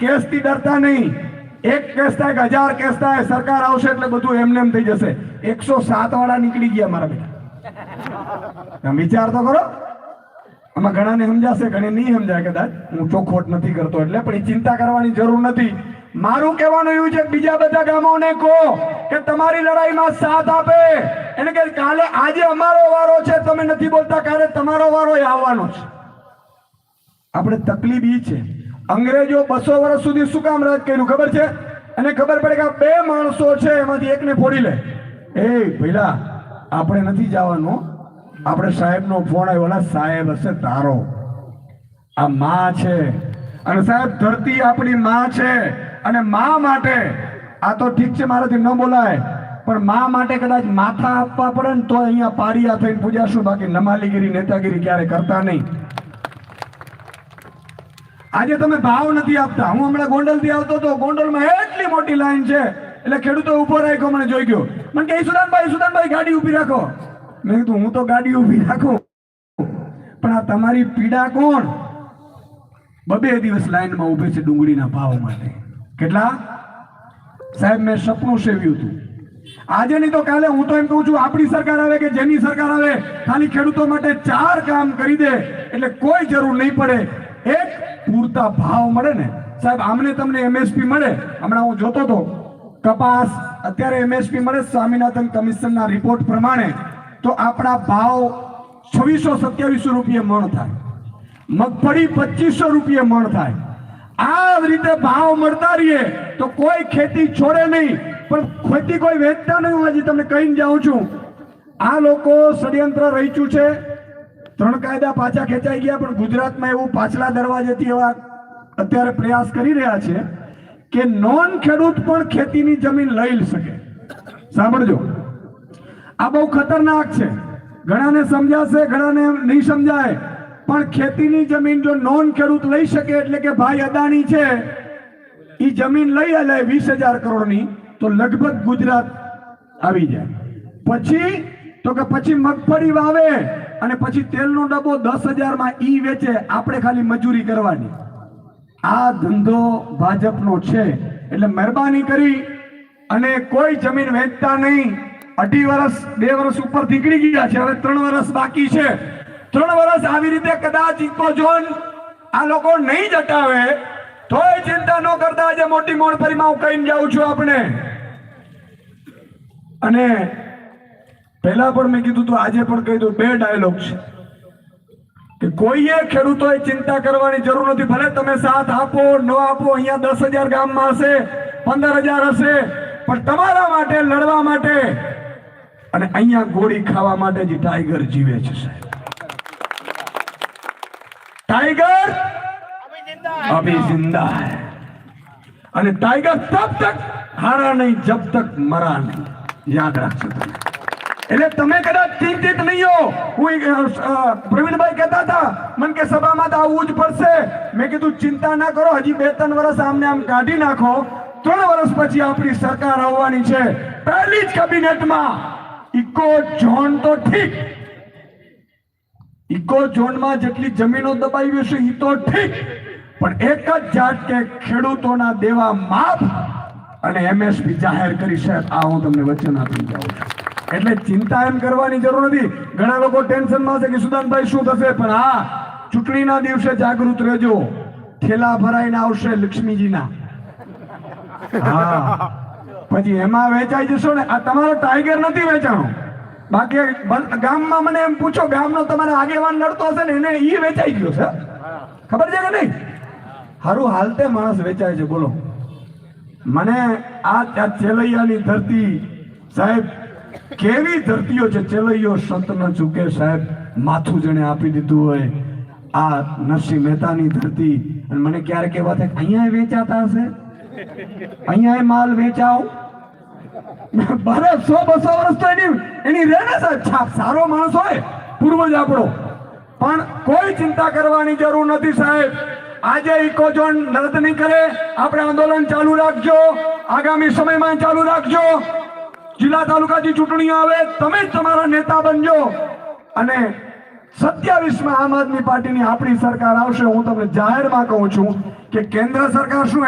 કેસથી ડરતા નહીં. એક કેસ થાય કે હજાર કેસ થાય, સરકાર આવશે એટલે બધું એમને એમ થઈ જશે. એકસો સાત વાળા નીકળી ગયા મારા બેટા. વિચાર તો કરો. આમાં ઘણાને સમજાશે, ઘણી નહીં સમજાય કદાચ. હું ચોખવટ નથી કરતો એટલે, પણ એ ચિંતા કરવાની જરૂર નથી. મારું કહેવાનું એવું છે બીજા બધા ગામોને કહો કે તમારી લડાઈમાં સાથ આપે. એને કે કાલે આજે અમારો વારો છે, તમે નથી બોલતા, કાલે તમારો વારો એ આવવાનો છે. આપણે તકલીફ ઈ છે અંગ્રેજો બસો વર્ષ સુધી શું કામ રાજ કર્યું ખબર છે? અને ખબર પડે કે આ બે માણસો છે એમાંથી એકને ફોડી લે. એ ભઈલા આપણે નથી જવાનું. આપણે સાહેબનો ફોન આવ્યો "અલા, સાહેબ હશે તારો. આ માં છે. અને સાહેબ ધરતી આપણી માં છે. અને માં માટે આ તો ઠીક છે મારાથી ન બોલાય. પણ માં માટે કદાચ માથા આપવા પડે ને તો અહીંયા પારિયા થઈને પૂજાશું. બાકી નમાલીગીરી નેતાગીરી ક્યારે કરતા નહીં. આજે તમે ભાવ નથી આપતા. હું હમણાં ગોંડલથી આવતો હતો. ગોંડલમાં એટલી મોટી લાઈન છે. એટલે ખેડૂતો ઊભો રાખ્યો, મને જોઈ ગયો. મને કે સુદાનભાઈ સુદાનભાઈ, ગાડી ઊભી રાખો. મેં કીધું, હું તો ગાડી ઊભી રાખું. પણ આ તમારી પીડા કોણ? બબે દિવસ લાઈનમાં ઊભે છે ડુંગળીના ભાવ માટે. કેટલા? સાહેબ, મેં સપનું સેવ્યું હતું. આજે નહીં તો કાલે હું તો એમ કહું છું, આપણી સરકાર આવે કે જેની સરકાર આવે, ખાલી ખેડૂતો માટે ચાર કામ કરી દે. એટલે કોઈ જરૂર નહીં પડે. એક પૂરતા ભાવ મળે ને? સાહેબ, આમને તમને એમએસપી મળે? હમણાં હું જોતો હતો. કપાસ, અત્યારે એમએસપી મળે સ્વામિનાથન કમિશનના રિપોર્ટ પ્રમાણે. તો આપણા ભાવ છવ્વીસો સત્યાવીસો રૂપિયા મણ થાય. મગફળી પચીસો રૂપિયા મણ થાય. આ રીતે ભાવ મળતા રહીએ તો કોઈ ખેતી છોડે નહીં. પણ ખેતી કોઈ વેચતા નહીં હું હજી તમને કહીને જાઉં છું. આ લોકો ષડયંત્ર રચ્યું છે. ત્રણ કાયદા પાછા ખેંચાઈ ગયા, પણ ગુજરાતમાં એવું પાછલા દરવાજેથી એવા અત્યારે પ્રયાસ કરી રહ્યા છે કે નોન ખેડૂત પણ ખેતીની જમીન લઈ શકે. સાંભળજો. આ બહુ ખતરનાક છે. ઘણાને સમજાશે, ઘણાને નહીં સમજાય, પણ ખેતીની જમીન જો નોન ખેડૂત લઈ શકે એટલે કે ભાઈ અદાણી છે એ જમીન લઈ લે વીસ હજાર કરોડની, તો લગભગ ગુજરાત આવી જાય. પછી તો કે પછી મગફળી વાવે અને પછી તેલનો ડબ્બો દસ હજારમાં ઈ વેચે, આપણે ખાલી મજૂરી કરવાની. આ ધંધો ભાજપનો છે. એટલે મહેરબાની કરી અને કોઈ જમીન વેચતા નહીં. અઢી વર્ષ બે વર્ષ ઉપર નીકળી ગયા છે. હવે ત્રણ વર્ષ બાકી છે. ત્રણ વર્ષ આવી રીતે કદાચ ઇકોઝોન આ લોકો નહીં જટાવે તોય ચિંતા ન કરતા આજે મોટી મોણફરીમાં હું કહીને જાઉં છું આપણે. અને પહેલા પણ મેં કીધું તો, આજે પણ કહી દઉં, બે ડાયલોગ છે. કે કોઈએ ખેડૂતોએ ચિંતા કરવાની જરૂર નથી, ભલે તમે સાથ આપો, ન આપો, અહીંયા દસ હજાર ગામમાં હશે, પંદર હજાર હશે, પણ તમારા માટે, લડવા માટે અને અહીંયા ગોળી ખાવા માટે જ ટાઈગર જીવે છે, સાહેબ. ટાઈગર અભી જિંદા હૈ. અને ટાઈગર તબ તક હારા નહીં, જબ તક મરા નહીં. યાદ રાખજો તમે. એટલે તમે કદાચ ચિંતિત નહીં હો. હું પ્રવીણભાઈ કહેતા હતા, મને કે સભામાં તો આવવું જ પડશે. મેં કીધું, ચિંતા ના કરો, હજી બે ત્રણ વર્ષ આમને આમ કાઢી નાખો. ત્રણ વર્ષ પછી આપણી સરકાર આવવાની છે. પહેલી જ કેબિનેટમાં, ઇકો ઝોન તો ઠીક. ઇકો ઝોનમાં જેટલી જમીનો દબાવી છે એ તો ઠીક. પણ એક જ જાત કે ખેડૂતોના દેવા માફ અને એમએસપી જાહેર કરી સાહેબ આ હું તમને વચન આપી જાઉં છું. એટલે ચિંતા એમ કરવાની જરૂર નથી. ઘણા લોકો ટેન્શનમાં છે કે સુદાનભાઈ શું થશે? પણ હા, ચૂંટણીના દિવસે જાગૃત રહેજો. થેલા ભરાઈને આવશે લક્ષ્મીજીના. હા. પછી એમાં વેચાઈ જશો ને? આ તમારો ટાઈગર નથી વેચાણો. બાકી ગામમાં મને એમ પૂછો, ગામનો તમારે આગેવાન લડતો હશે ને એને એ વેચાઈ ગયો છે? ખબર છે કે નહીં? હારું, હાલતે માણસ વેચાય છે, બોલો. મને આ ચેલૈયાની ધરતી સાહેબ કેવી ધરતીઓ છે? ચલૈયો સંત ચૂકે સાહેબ. માથું જેને આપી દીધું હોય. આ નરસિંહ મહેતાની ધરતી. અને મને ક્યારેક એવા થાય અહીંયા વેચાતા હશે? અહીંયા માલ વેચાવ? ભારત સો બસો વર્ષ તો એની એની રહે ને સાહેબ સારો માણસ હોય. પૂર્વજ આપણો. પણ કોઈ ચિંતા કરવાની જરૂર નથી સાહેબ. આજે ઇકોઝોન રદ નહીં કરે. આપણે આંદોલન ચાલુ રાખજો. આગામી સમયમાં ચાલુ રાખજો. જિલ્લા તાલુકાની ચૂંટણી આવે, તમે તમારા નેતા બનજો. અને સત્યાવીસમાં આમ આદમી પાર્ટીની આપણી સરકાર આવશે. હું તમને જાહેરમાં કહું છું કે કેન્દ્ર સરકાર શું